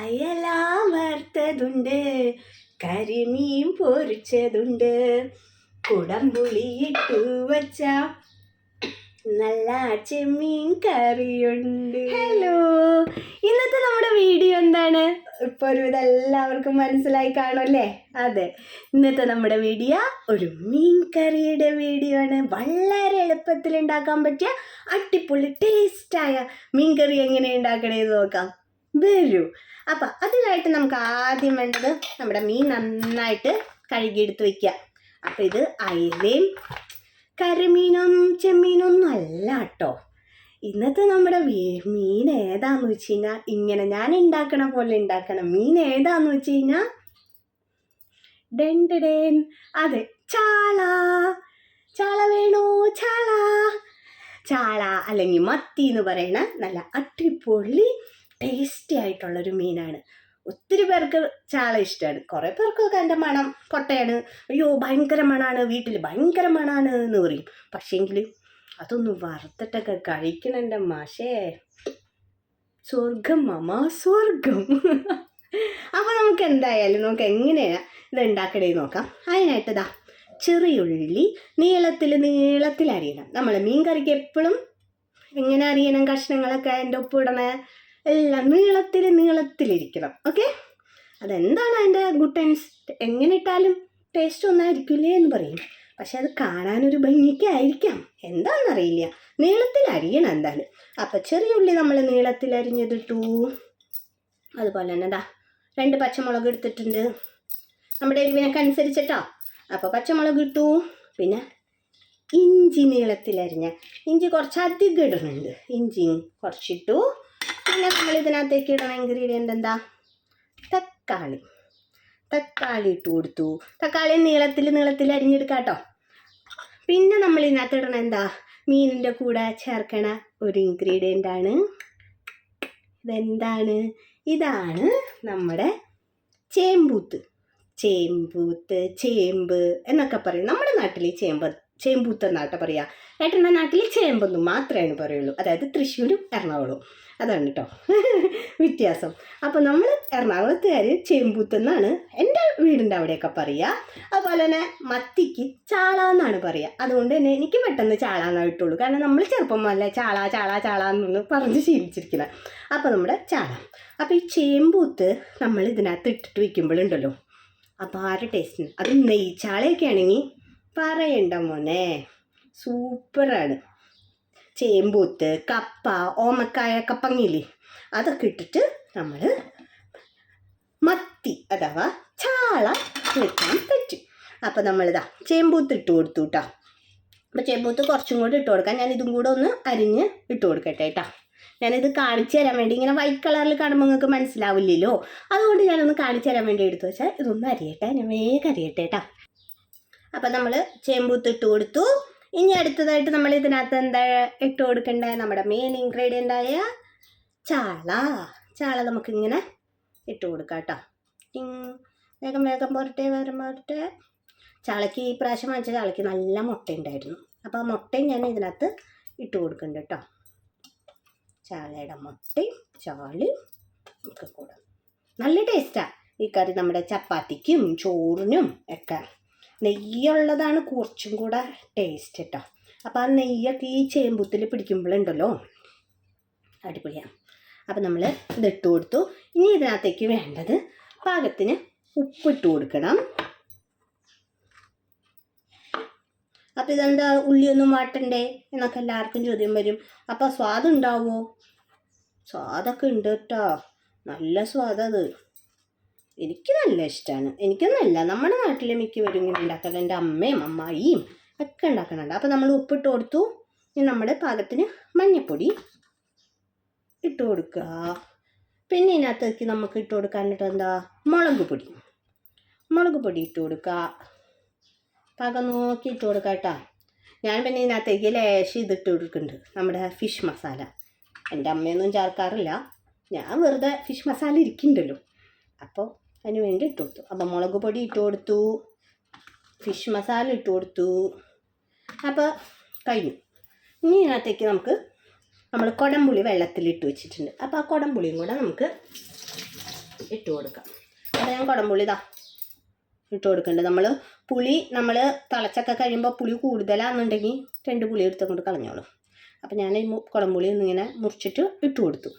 അയലാം വറുത്തതുണ്ട് കരിമീൻ പൊരിച്ചതുണ്ട്. കുടംപുളി ഇട്ടു വച്ച നല്ല ചെമ്മീൻ കറിയുണ്ട്. ഹലോ ഇന്നത്തെ നമ്മുടെ വീഡിയോ എന്താണ്? ഇപ്പൊ ഒരു എല്ലാവർക്കും മനസ്സിലായി കാണുമല്ലേ അതെ. ഇന്നത്തെ നമ്മുടെ വീഡിയോ ഒരു മീൻ കറിയുടെ വീഡിയോ ആണ്. വളരെ എളുപ്പത്തിൽ ഉണ്ടാക്കാൻ പറ്റിയ അടിപൊളി ടേസ്റ്റായ മീൻ കറി എങ്ങനെ ഉണ്ടാക്കണേന്ന് നോക്കാം. വരൂ. അപ്പം അതിനായിട്ട് നമുക്ക് ആദ്യം വേണ്ടത് നമ്മുടെ മീൻ നന്നായിട്ട് കഴുകിയെടുത്ത് വയ്ക്കുക അപ്പം ഇത് അയലയും കരിമീനും ചെമ്മീനൊന്നും അല്ല കേട്ടോ. ഇന്നത്തെ നമ്മുടെ മീൻ ഏതാന്ന് വെച്ച് കഴിഞ്ഞാൽ ഇങ്ങനെ ഞാൻ ഉണ്ടാക്കണ പോലെ ഉണ്ടാക്കണം. മീൻ ഏതാന്ന് വെച്ച് കഴിഞ്ഞാൽ ഡെൻഡൻ അതെ ചാള. ചാള വേണോ? ചാള. ചാള അല്ലെങ്കിൽ മത്തി എന്ന് പറയണ നല്ല അടിപൊളി ടേസ്റ്റി ആയിട്ടുള്ളൊരു മീനാണ്. ഒത്തിരി പേർക്ക് ചാള ഇഷ്ടമാണ് കുറേ പേർക്കൊക്കെ എന്റെ മണം പൊട്ടയാണ്. അയ്യോ ഭയങ്കര മണാണ് വീട്ടിൽ ഭയങ്കര മണാണ് എന്ന് പറയും. പക്ഷേങ്കിൽ അതൊന്ന് വറുത്തിട്ടൊക്കെ കഴിക്കണം എന്റെ മാഷേ. സ്വർഗം മമ സ്വർഗം അപ്പോൾ നമുക്ക് എന്തായാലും നമുക്ക് എങ്ങനെയാണ് ഇത് ഉണ്ടാക്കണേ നോക്കാം. അതിനായിട്ട് ഇതാ ചെറിയുള്ളി നീളത്തിൽ നീളത്തിൽ അരിയണം നമ്മൾ മീൻ കറിക്ക് എപ്പോഴും എങ്ങനെ അറിയണം കഷ്ണങ്ങളൊക്കെ എന്റെ ഒപ്പിടണേ എല്ലാം നീളത്തിൽ നീളത്തിലിരിക്കണം ഓക്കെ അതെന്താണ് അതിന്റെ ഗുഡ് ടൈംസ് എങ്ങനെ ഇട്ടാലും ടേസ്റ്റ് ഒന്നായിരിക്കില്ലേ എന്ന് പറയും. പക്ഷെ അത് കാണാനൊരു ഭംഗിക്കായിരിക്കാം എന്താണെന്നറിയില്ല. നീളത്തിൽ അരിയണം എന്തായാലും. അപ്പം ചെറിയ ഉള്ളി നമ്മൾ നീളത്തിൽ അരിഞ്ഞതിട്ടു അതുപോലെ തന്നെ ദാ രണ്ട് പച്ചമുളക് എടുത്തിട്ടുണ്ട്. നമ്മുടെ എരിവിനൊക്കെ അനുസരിച്ചിട്ടോ അപ്പോൾ പച്ചമുളക് ഇട്ടു. പിന്നെ ഇഞ്ചി നീളത്തിൽ അരിഞ്ഞ ഇഞ്ചി കുറച്ച് അധികം ഇടുന്നുണ്ട്. ഇഞ്ചിയും കുറച്ചിട്ടു. പിന്നെ നമ്മൾ ഇതിനകത്തേക്ക് ഇടണ ഇൻഗ്രീഡിയന്റ് എന്താ? തക്കാളി. തക്കാളി ഇട്ട് കൊടുത്തു. തക്കാളി നീളത്തിൽ നീളത്തിൽ അരിഞ്ഞെടുക്കാം കേട്ടോ. പിന്നെ നമ്മൾ ഇതിനകത്ത് ഇടണ എന്താ? മീനിന്റെ കൂടെ ചേർക്കണ ഒരു ഇൻഗ്രീഡിയന്റ് ആണ്. ഇതെന്താണ്? ഇതാണ് നമ്മുടെ ചേമ്പൂത്ത്. ചേമ്പൂത്ത് ചേമ്പ് എന്നൊക്കെ പറയും. നമ്മുടെ നാട്ടിൽ ചേമ്പ് ചേമ്പൂത്ത് എന്നാട്ടോ പറയുക ഏട്ടന്റെ നാട്ടിൽ ചേമ്പെന്ന് മാത്രമേ പറയുള്ളൂ. അതായത് തൃശ്ശൂരും എറണാകുളവും. അതാണ് കേട്ടോ വ്യത്യാസം. അപ്പോൾ നമ്മൾ എറണാകുളത്തുകാർ ചേമ്പൂത്ത് എന്നാണ് എന്റെ വീടിന്റെ അവിടെയൊക്കെ പറയുക അതുപോലെ തന്നെ മത്തിക്ക് ചാള എന്നാണ് പറയുക അതുകൊണ്ട് തന്നെ എനിക്ക് പെട്ടെന്ന് ചാള എന്നാണ് കിട്ടുള്ളൂ. കാരണം നമ്മൾ ചെറുപ്പം മുതലേ ചാള ചാള ചാള എന്നൊന്ന് പറഞ്ഞ് ശീലിച്ചിരിക്കുന്നത് അപ്പോൾ നമ്മുടെ ചാള. അപ്പോൾ ഈ ചേമ്പൂത്ത് നമ്മൾ ഇതിനകത്ത് ഇട്ടിട്ട് വയ്ക്കുമ്പോഴുണ്ടല്ലോ അപാര ടേസ്റ്റിന് അത് നെയ്ച്ചാളയൊക്കെ ആണെങ്കിൽ പറയണ്ട മോനെ. സൂപ്പറാണ്. ചേമ്പൂത്ത് കപ്പ ഓമക്കായ കപ്പങ്ങില്ലേ? അതൊക്കെ ഇട്ടിട്ട് നമ്മൾ മത്തി അഥവാ ചാള വെക്കാൻ പറ്റും. അപ്പോൾ നമ്മളിതാ ചേമ്പൂത്ത് ഇട്ട് കൊടുത്തു കേട്ടോ അപ്പോൾ ചേമ്പൂത്ത് കുറച്ചും കൂടി ഇട്ട് കൊടുക്കാം. ഞാൻ ഇതും കൂടെ ഒന്ന് അരിഞ്ഞ് ഇട്ട് കൊടുക്കട്ടെ കേട്ടോ ഞാനിത് കാണിച്ചു തരാൻ വേണ്ടി ഇങ്ങനെ വൈറ്റ് കളറിൽ കാണുമ്പോൾ നിങ്ങൾക്ക് മനസ്സിലാവില്ലല്ലോ. അതുകൊണ്ട് ഞാനൊന്ന് കാണിച്ചു തരാൻ വേണ്ടി എടുത്തു വെച്ചാൽ ഇതൊന്ന് അരിയട്ടെ. ഞാൻ വേഗം അരിയട്ടെ കേട്ടോ അപ്പം നമ്മൾ ചേമ്പൂത്ത് ഇട്ട് കൊടുത്തു. ഇനി അടുത്തതായിട്ട് നമ്മൾ ഇതിനകത്ത് എന്താ ഇട്ട് കൊടുക്കേണ്ടത് നമ്മുടെ മെയിൻ ഇൻഗ്രീഡിയന്റ് ആയ ചാള. ചാള നമുക്കിങ്ങനെ ഇട്ട് കൊടുക്കാം കേട്ടോ. വേഗം വേഗം പോരട്ടെ വേഗം പോരട്ടെ. ചാളയ്ക്ക് ഈ പ്രാവശ്യം വാങ്ങിച്ച ചാളയ്ക്ക് നല്ല മുട്ട ഉണ്ടായിരുന്നു അപ്പോൾ ആ മുട്ടയും ഞാൻ ഇതിനകത്ത് ഇട്ട് കൊടുക്കുന്നുണ്ട് കേട്ടോ. ചാളയുടെ മുട്ടയും ചാളയും ഒക്കെ കൂടാം. നല്ല ടേസ്റ്റാണ് ഈ കറി നമ്മുടെ ചപ്പാത്തിക്കും ചോറിനും ഒക്കെ. നെയ്യുള്ളതാണ് കുറച്ചും കൂടെ ടേസ്റ്റ് കേട്ടോ അപ്പോൾ ആ നെയ്യൊക്കെ ഈ ചേമ്പുത്തിൽ പിടിക്കുമ്പോഴുണ്ടല്ലോ അടിപൊളിയാണ് അപ്പോൾ നമ്മൾ ഇതിട്ട് കൊടുത്തു. ഇനി ഇതിനകത്തേക്ക് വേണ്ടത് പാകത്തിന് ഉപ്പിട്ട് കൊടുക്കണം. അപ്പോൾ ഇതെന്താ ഉള്ളിയൊന്നും വാട്ടണ്ടേ എന്നൊക്കെ എല്ലാവർക്കും ചോദ്യം വരും. അപ്പോൾ സ്വാദുണ്ടാവോ? സ്വാദൊക്കെ ഉണ്ട് കേട്ടോ. നല്ല സ്വാദത്. എനിക്ക് നല്ല ഇഷ്ടമാണ് എനിക്കൊന്നല്ല. നമ്മുടെ നാട്ടിലെ മിക്കവരും ഇങ്ങനെ ഉണ്ടാക്കുന്നത് എന്റെ അമ്മയും അമ്മായിയും ഒക്കെ ഉണ്ടാക്കുന്നുണ്ട് അപ്പോൾ നമ്മൾ ഉപ്പിട്ട് കൊടുത്തു. ഇനി നമ്മുടെ പാകത്തിന് മഞ്ഞൾപ്പൊടി ഇട്ട് കൊടുക്കുക. പിന്നെ ഇതിനകത്തേക്ക് നമുക്ക് ഇട്ട് കൊടുക്കാനായിട്ട് എന്താ? മുളക് പൊടി. മുളക് പൊടി ഇട്ട് കൊടുക്കുക. പാകം നോക്കി ഇട്ട് കൊടുക്കുക കേട്ടോ. ഞാൻ പിന്നെ ഇതിനകത്തേക്ക് ലേശം ഇതിട്ട് കൊടുക്കുന്നുണ്ട്. നമ്മുടെ ഫിഷ് മസാല എന്റെ അമ്മയൊന്നും ചേർക്കാറില്ല. ഞാൻ വെറുതെ ഫിഷ് മസാല ഇരിക്കുന്നുണ്ടല്ലോ. അപ്പോൾ അതിന് വേണ്ടി ഇട്ട് കൊടുത്തു. അപ്പം മുളക് പൊടി ഇട്ട് കൊടുത്തു. ഫിഷ് മസാല ഇട്ട് കൊടുത്തു. അപ്പോൾ കഴിഞ്ഞു. ഇനി ഇതിനകത്തേക്ക് നമുക്ക് നമ്മൾ കുടംപുളി വെള്ളത്തിലിട്ട് വെച്ചിട്ടുണ്ട്. അപ്പോൾ ആ കുടംപുളിയും കൂടെ നമുക്ക് ഇട്ട് കൊടുക്കാം. അപ്പോൾ ഞാൻ കുടംപുളി ഇതാ ഇട്ട് കൊടുക്കുന്നുണ്ട്. നമ്മൾ പുളി നമ്മൾ തിളച്ചൊക്കെ കഴിയുമ്പോൾ പുളി കൂടുതലാണെന്നുണ്ടെങ്കിൽ രണ്ട് പുളി എടുത്തുകൊണ്ട് കളഞ്ഞോളും. അപ്പോൾ ഞാൻ ഈ കുടംപുളി ഒന്നിങ്ങനെ മുറിച്ചിട്ട് ഇട്ട് കൊടുത്തു.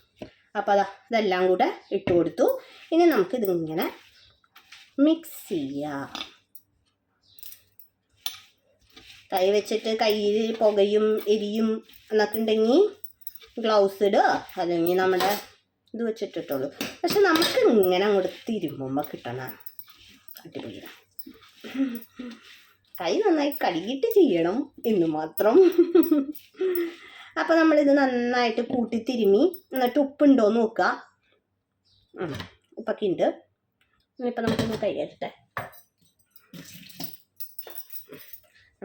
അപ്പോൾ അതാ ഇതെല്ലാം കൂടെ ഇട്ട് കൊടുത്തു. ഇനി നമുക്ക് ഇതിങ്ങനെ മിക്സ് ചെയ്യാം. കൈ വെച്ചിട്ട് കയ്യിൽ പുകയും എരിയും എന്നൊക്കെ ഉണ്ടെങ്കിൽ ഗ്ലൗസ് ഇടുക അല്ലെങ്കിൽ നമ്മുടെ ഇത് വെച്ചിട്ടിട്ടുള്ളൂ. പക്ഷെ നമുക്ക് ഇങ്ങനെ അങ്ങോട്ട് തിരുമ്പുമ്പോൾ കിട്ടണം. അടിപൊളിയാണ് കൈ നന്നായി കഴുകിയിട്ട് ചെയ്യണം എന്ന് മാത്രം. അപ്പോൾ നമ്മളിത് നന്നായിട്ട് കൂട്ടി തിരുമി എന്നിട്ട് ഉപ്പുണ്ടോ എന്ന് നോക്കുക. ഉപ്പൊക്കെ ഉണ്ട്. ഇനിയിപ്പോൾ നമുക്കൊന്ന് കൈ കഴുകട്ടെ.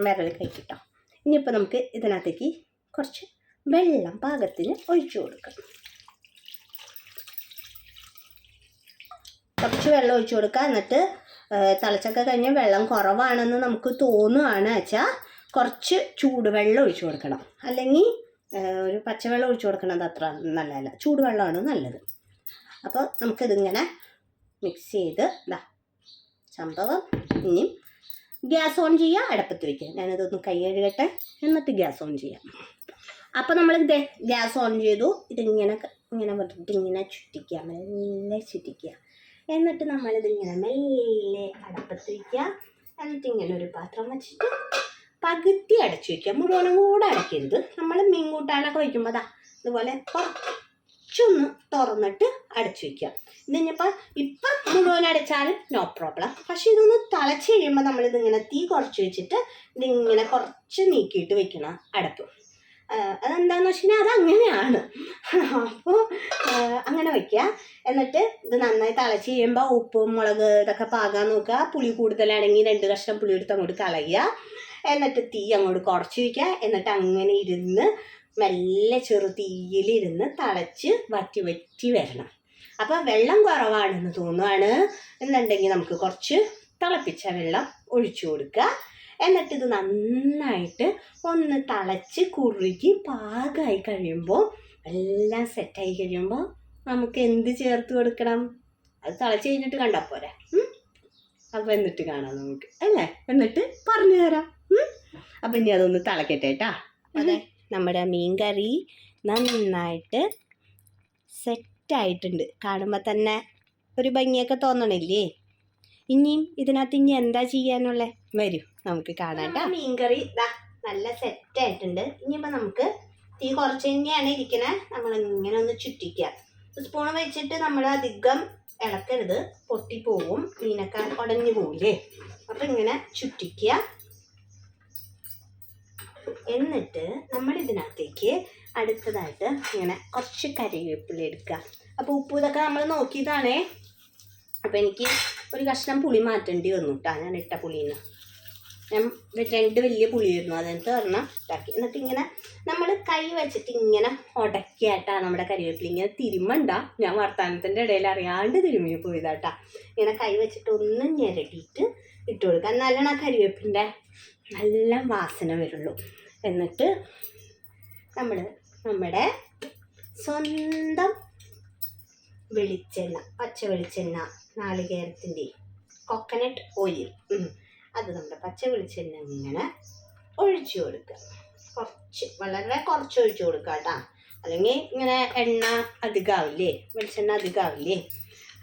വിരൽ കൈക്കിട്ടോ. ഇനിയിപ്പോൾ നമുക്ക് ഇതിനകത്തേക്ക് കുറച്ച് വെള്ളം പാകത്തിന് ഒഴിച്ചു കൊടുക്കാം. കുറച്ച് വെള്ളം ഒഴിച്ചു കൊടുക്കുക എന്നിട്ട് തിളച്ചൊക്കെ കഴിഞ്ഞ് വെള്ളം കുറവാണെന്ന് നമുക്ക് തോന്നുകയാണ് വെച്ചാൽ കുറച്ച് ചൂടുവെള്ളം ഒഴിച്ചു കൊടുക്കണം. അല്ലെങ്കിൽ ഒരു പച്ചവെള്ളം ഒഴിച്ചു കൊടുക്കണത് അത്ര നല്ലതല്ല. ചൂടുവെള്ളമാണ് നല്ലത്. അപ്പോൾ നമുക്കിതിങ്ങനെ മിക്സ് ചെയ്ത് ഇതാ സംഭവം ഇനിയും ഗ്യാസ് ഓൺ ചെയ്യുക അടപ്പത്ത് വയ്ക്കുക ഞാനിതൊന്ന് കൈ കഴുകട്ടെ എന്നിട്ട് ഗ്യാസ് ഓൺ ചെയ്യാം. അപ്പോൾ നമ്മൾ ഇതേ ഗ്യാസ് ഓൺ ചെയ്തു ഇതിങ്ങനെ ഇങ്ങനെ വെറുതെ ഇങ്ങനെ ചുറ്റിക്കുക മെല്ലെ ചുറ്റിക്കുക. എന്നിട്ട് നമ്മളിതിങ്ങനെ മെല്ലെ അടപ്പത്ത് വയ്ക്കുക എന്നിട്ട് ഇങ്ങനെ ഒരു പാത്രം വെച്ചിട്ട് പകുതി അടച്ചു വയ്ക്കുക. മുഴുവനും കൂടെ അടയ്ക്കരുത്. നമ്മൾ മീൻ കൂട്ടാനൊക്കെ വയ്ക്കുമ്പോൾ അതാ ഇതുപോലെ കുറച്ചൊന്ന് തുറന്നിട്ട് അടച്ചു വയ്ക്കുക. ഇതിനിപ്പോൾ ഇപ്പം മുഴുവൻ അടച്ചാലും നോ പ്രോബ്ലം പക്ഷെ ഇതൊന്ന് തിളച്ച് കഴിയുമ്പോൾ നമ്മൾ നമ്മളിതിങ്ങനെ തീ കുറച്ച് വെച്ചിട്ട് ഇതിങ്ങനെ കുറച്ച് നീക്കിയിട്ട് വെക്കണം അടപ്പ്. അതെന്താണെന്ന് അതെന്താന്ന് വെച്ച് കഴിഞ്ഞാൽ അത് അങ്ങനെയാണ്. അപ്പോൾ വെക്കുക എന്നിട്ട് ഇത് നന്നായി തിളച്ച് കഴിയുമ്പോൾ ഉപ്പും മുളക് ഇതൊക്കെ പാകാൻ നോക്കുക. പുളി കൂടുതലാണെങ്കിൽ രണ്ട് കഷ്ണം പുളി എടുത്ത് അങ്ങോട്ട് കളയുക എന്നിട്ട് തീ അങ്ങോട്ട് കുറച്ച് വയ്ക്കുക എന്നിട്ട് അങ്ങനെ ഇരുന്ന് മെല്ലെ ചെറു തീയിലിരുന്ന് തിളച്ച് വറ്റി വറ്റി വരണം. അപ്പോൾ വെള്ളം കുറവാണെന്ന് തോന്നുവാണ്. എന്നുണ്ടെങ്കിൽ നമുക്ക് കുറച്ച് തിളപ്പിച്ച വെള്ളം ഒഴിച്ചു കൊടുക്കുക. എന്നിട്ട് ഇത് നന്നായിട്ട് ഒന്ന് തിളച്ച് കുറുകി പാകമായി കഴിയുമ്പോൾ എല്ലാം സെറ്റായി കഴിയുമ്പോൾ നമുക്ക് എന്ത് ചേർത്ത് കൊടുക്കണം? അത് തിളച്ച് കഴിഞ്ഞിട്ട് കണ്ടാൽ പോരെ? അപ്പോൾ എന്നിട്ട് കാണാം നമുക്ക്. അല്ലേ? എന്നിട്ട് പറഞ്ഞു തരാം? അപ്പം ഇനി അതൊന്ന് തിളക്കട്ടെ കേട്ടാ. അതെ നമ്മുടെ മീൻ കറി നന്നായിട്ട് സെറ്റായിട്ടുണ്ട് കാണുമ്പോൾ തന്നെ ഒരു ഭംഗിയൊക്കെ തോന്നണില്ലേ? ഇനിയും ഇതിനകത്ത് ഇനി എന്താ ചെയ്യാനുള്ളത് വരൂ നമുക്ക് കാണാം ട്ടാ. മീൻകറി ഇതാ നല്ല സെറ്റായിട്ടുണ്ട് ഇനിയിപ്പോൾ നമുക്ക് തീ കുറച്ച് തന്നെയാണ് ഇരിക്കണേ. നമ്മളിങ്ങനെ ഒന്ന് ചുറ്റിക്കുക സ്പൂൺ വെച്ചിട്ട് നമ്മൾ അധികം ഇളക്കരുത്. പൊട്ടിപ്പോവും. മീനൊക്കെ ഉടഞ്ഞു പോവില്ലേ? അപ്പം ഇങ്ങനെ ചുറ്റിക്കുക. എന്നിട്ട് നമ്മൾ ഇതിനകത്തേക്ക് അടുത്തതായിട്ട് ഇങ്ങനെ കുറച്ച് കറിവേപ്പില എടുക്കുക. അപ്പോൾ ഉപ്പ് ഇതൊക്കെ നമ്മൾ നോക്കിയതാണേ. അപ്പോൾ എനിക്ക് ഒരു കഷ്ണം പുളി മാറ്റേണ്ടി വന്നു കേട്ടോ. ഞാൻ ഇട്ട പുളിന്ന് ഞാൻ രണ്ട് വലിയ പുളിയായിരുന്നു. അതെനിക്ക് ഒരെണ്ണം ഇതാക്കി. എന്നിട്ട് ഇങ്ങനെ നമ്മൾ കൈ വെച്ചിട്ട് ഇങ്ങനെ ഉടക്കിയായിട്ടാണ് നമ്മുടെ കരിവേപ്പില. ഇങ്ങനെ തിരുമണ്ട. ഞാൻ വർത്തമാനത്തിന്റെ ഇടയിൽ അറിയാണ്ട് തിരുമ്മി പോയതാട്ടാ. ഇങ്ങനെ കൈ വെച്ചിട്ട് ഒന്ന് ഞെരടിയിട്ട് ഇട്ട് കൊടുക്കുക. എന്നാലാണ് ആ കരിവേപ്പിന്റെ നല്ല വാസന വരുള്ളൂ. എന്നിട്ട് നമ്മൾ നമ്മുടെ സ്വന്തം വെളിച്ചെണ്ണ പച്ച വെളിച്ചെണ്ണ നാളികേരത്തിന്റെ കൊക്കനട്ട് ഓയിൽ അത് നമ്മുടെ പച്ച വെളിച്ചെണ്ണ ഇങ്ങനെ ഒഴിച്ചു കൊടുക്കുക. കുറച്ച് വളരെ കുറച്ച് ഒഴിച്ചു കൊടുക്കുക കേട്ടോ. അല്ലെങ്കിൽ ഇങ്ങനെ എണ്ണ അധികമാവില്ലേ വെളിച്ചെണ്ണ അധികമാവില്ലേ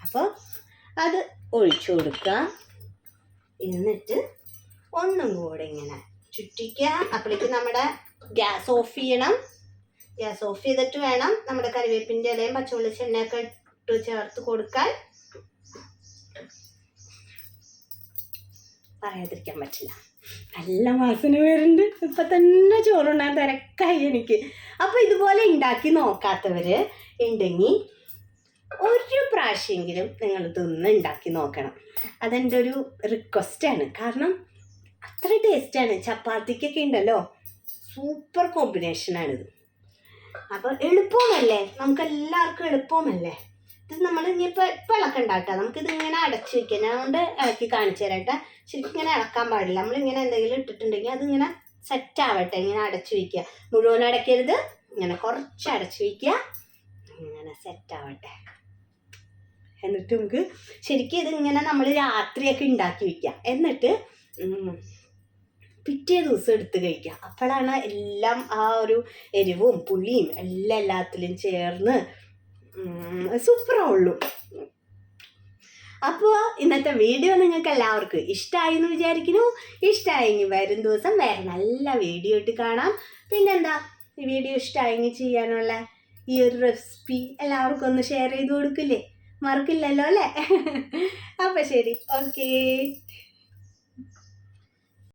അപ്പോൾ അത് ഒഴിച്ചു കൊടുക്കുക. എന്നിട്ട് ഒന്നും കൂടെ ഇങ്ങനെ ചുറ്റിക്കുക. അപ്പോഴേക്ക് നമ്മുടെ ഗ്യാസ് ഓഫ് ചെയ്യണം. ഗ്യാസ് ഓഫ് ചെയ്തിട്ട് വേണം നമ്മുടെ കറിവേപ്പിന്റെ ഇലയും പച്ചവെളിച്ചെണ്ണയൊക്കെ ഇട്ട് ചേർത്ത് കൊടുക്കാൻ. പറയാതിരിക്കാൻ പറ്റില്ല. നല്ല വാസന വരുന്നുണ്ട് ഇപ്പം തന്നെ ചോറുണ്ണാൻ തിരക്കായി എനിക്ക്. അപ്പോൾ ഇതുപോലെ ഉണ്ടാക്കി നോക്കാത്തവർ ഉണ്ടെങ്കിൽ ഒരു പ്രാവശ്യമെങ്കിലും നിങ്ങൾ ഇതൊന്ന് ഉണ്ടാക്കി നോക്കണം. അതെന്റെ ഒരു റിക്വസ്റ്റാണ് കാരണം അത്ര ടേസ്റ്റാണ് ചപ്പാത്തിക്കൊക്കെ ഉണ്ടല്ലോ സൂപ്പർ കോമ്പിനേഷനാണിത് അപ്പോൾ എളുപ്പമല്ലേ നമുക്ക് എളുപ്പമല്ലേ ഇത് നമ്മൾ ഇനിയിപ്പോൾ ഇപ്പം ഇളക്കണ്ട കേട്ടോ. നമുക്കിത് ഇങ്ങനെ അടച്ച് വെക്കാം. ഞാൻ കൊണ്ട് ഇളക്കി കാണിച്ചു തരാം ശരിക്കും ഇങ്ങനെ ഇളക്കാൻ പാടില്ല. നമ്മളിങ്ങനെ എന്തെങ്കിലും ഇട്ടിട്ടുണ്ടെങ്കിൽ അതിങ്ങനെ സെറ്റ് ആവട്ടെ. ഇങ്ങനെ അടച്ചു വയ്ക്കുക മുഴുവൻ അടയ്ക്കരുത് ഇങ്ങനെ കുറച്ച് അടച്ചു വയ്ക്കുക ഇങ്ങനെ സെറ്റ് ആവട്ടെ. എന്നിട്ട് നമുക്ക് ശരിക്കും ഇതിങ്ങനെ നമ്മൾ രാത്രിയൊക്കെ ഉണ്ടാക്കി വെക്കാം എന്നിട്ട് പിറ്റേ ദിവസം എടുത്ത് കഴിക്കുക. അപ്പോഴാണ് എല്ലാം ആ ഒരു എരിവും പുളിയും എല്ലാം എല്ലാത്തിലും ചേർന്ന് സൂപ്പറാവുള്ളൂ. അപ്പോൾ ഇന്നത്തെ വീഡിയോ നിങ്ങൾക്ക് എല്ലാവർക്കും ഇഷ്ടമായി എന്ന് വിചാരിക്കുന്നു. ഇഷ്ടമായെങ്കിൽ വരും ദിവസം വേറെ നല്ല വീഡിയോ ഇട്ട് കാണാം. പിന്നെന്താ ഈ വീഡിയോ ഇഷ്ടമായെങ്കിൽ ചെയ്യാനുള്ള ഈ ഒരു റെസിപ്പി എല്ലാവർക്കും ഒന്ന് ഷെയർ ചെയ്ത് കൊടുക്കില്ലേ? മറക്കില്ലല്ലോ അല്ലേ? അപ്പം ശരി ഓക്കേ.